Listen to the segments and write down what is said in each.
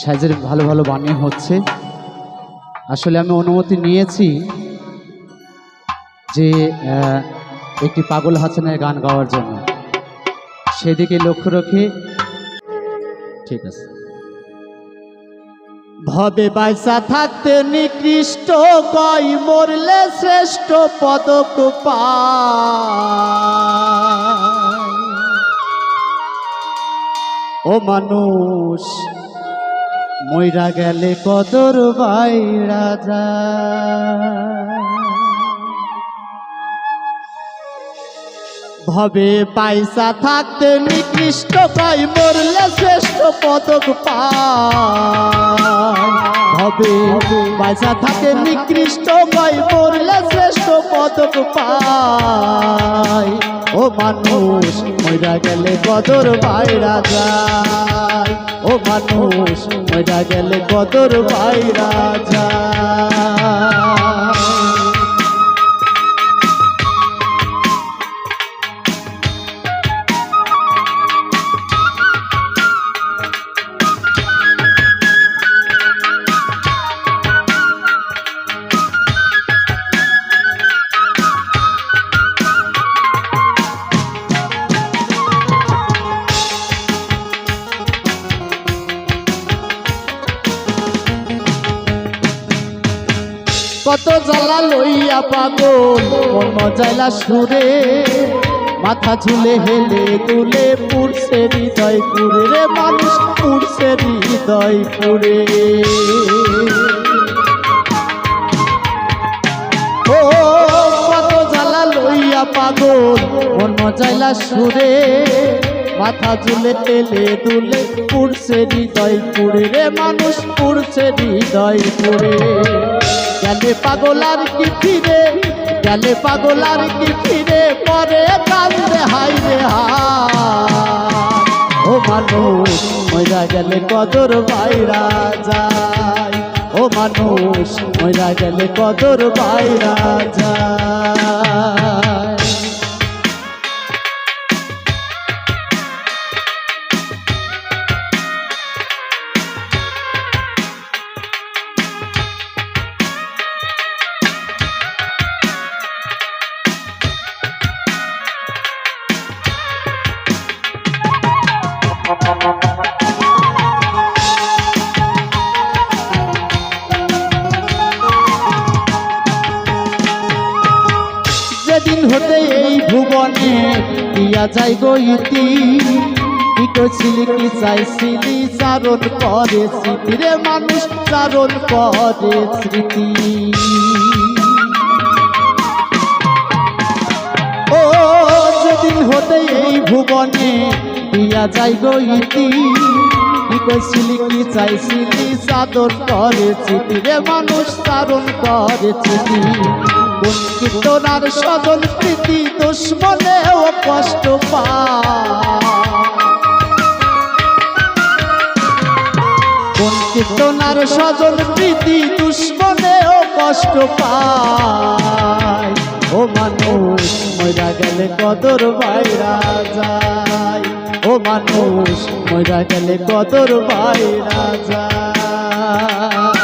সাইজের ভালো ভালো বানিয়ে হচ্ছে। আসলে আমি অনুমতি নিয়েছি যে একটি পাগল হাসানের গান গাওয়ার জন্য। সেদিকে লক্ষ্য রেখে ঠিক আছে। ভবে বাইসা থাকতে নিকৃষ্ট কই মরলে শ্রেষ্ঠ পদক পায় ও মানুষ, মইরা গেলে কদর বাইরা রাজা ভবে পাইসা থাকতে নিকৃষ্ট পাই, মরলে শ্রেষ্ঠ পদক পায় ভবে পয়সা থাকে নিকৃষ্ট ভাই, মরলে শ্রেষ্ঠ পদক পায়। ও মানুষ, মইরা গেলে কদর বাইরা যায়। ও মানুষ, মইরা গেলে কদর বাইরা যায়। কত জ্বালা লইয়া পাগল, মন মজাইলা সুরে। মাথা ঝুলে হেলে তুলে পুড়ছে হৃদয় পুরে রে মানুষ, পুড়ছে হৃদয় পুরে ও কত জ্বালা লইয়া পাগল, মন মজাইলা সুরে। মাথা ঝুলে, তেলে দুলে পুড়ছে হৃদয় পুরে রে মানুষ, পুড়ছে হৃদয় পুরে গেলে পাগল আর কি ফিরে, গেলে পাগল আর কি ফিরে, পরে কান্দে হাই রে ও মানুষ মইরা গেলে কদর বাইরা যায়। ও মানুষ মইরা গেলে কদর বাইরা যায়। দিয়া যাই গো ইতি। কি করছিলি কি চাইছিলি? চারণ করে স্মৃতি রে মানুষ, চারণ করে স্মৃতি। ও যেদিন হতে এই ভুবনে দিয়া যাই গো ইতি। কি কি চাইছিলি? চাদর করে স্মৃতি রে মানুষ, চারণ করে স্মৃতি। কোন কীর্তনার সদল প্রীতি দুশ্মনেও কষ্ট পায় কোন কীর্তনার সজন প্রীতি দুশ্মনেও কষ্ট পায় ও মানুষ মইরা গেলে কদর বাইরা যায়। ও মানুষ মইরা গেলে কদর বাইরা যায়।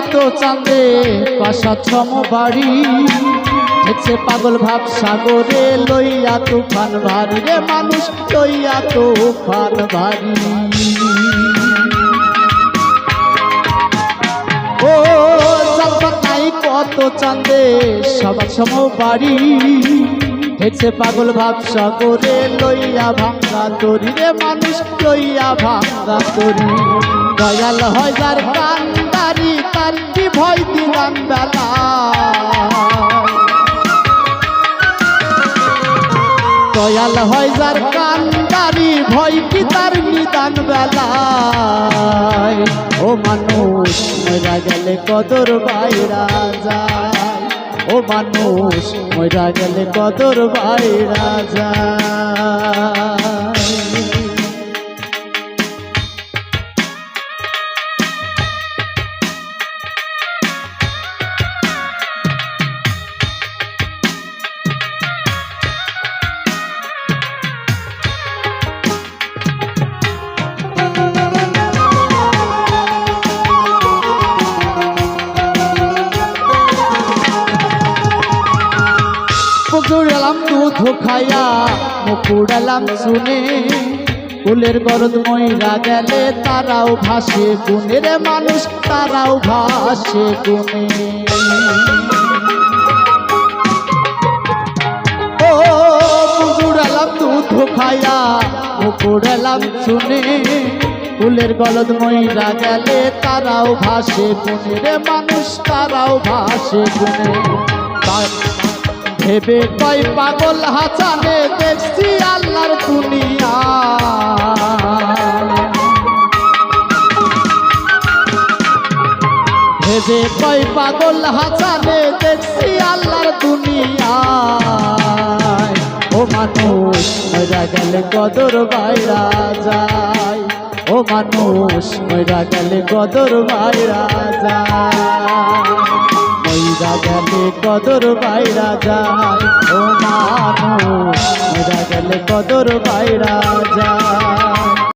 কত চাঁদে পাশা বাড়ি। দেখছে পাগল ভাব সাগরে লইয়া তুফান ভারী রে মানুষ, লইয়া তুফান ভারী। ও নাই কত চাঁদে সবার সম বাড়ি। হেছে পাগল ভাবসা করে, লইয়া ভাঙ্গা তরি রে মানুষ, লইয়া ভাঙ্গা তরি। দয়াল হয় যার কান্দারি তার কি ভয় দিলাম বেলা। দয়াল হয় যার কান্দারি ভয় কি তার নিদান বেলায়। ও মানুষ, মরা গেলে কদর বাইরা যায়। ও মানুষ মরা গেলে কদর বাইরা যায়। পুকুরালাম দুধ খায়া মুকুড়ালাম শুনে ফুলের গরদ ময়রা গেলে তারাও ভাসে, গুণের মানুষ তারাও ভাসে গুণে। ও পুকুরালাম দুধ খায়া মুকুড়ালাম শুনে ফুলের গলদ ময়রা গেলে তারাও ভাসে, গুণের মানুষ তারাও ভাসে গুণে। ভেবে কয় পাগল হাসানে দেখছি আল্লাহর দুনিয়া। ভেবে কয় পাগল হাসানে দেখছি আল্লাহর দুনিয়া। ও মানুষ, মরা গেলে কদর বাইরা যায়। ও মানুষ, মরা গেলে কদর বাইরা যায়। মইরা গেলে কদর বাইরা যায় ও মানুষ মেরা গেলে কদর বাইরা যায়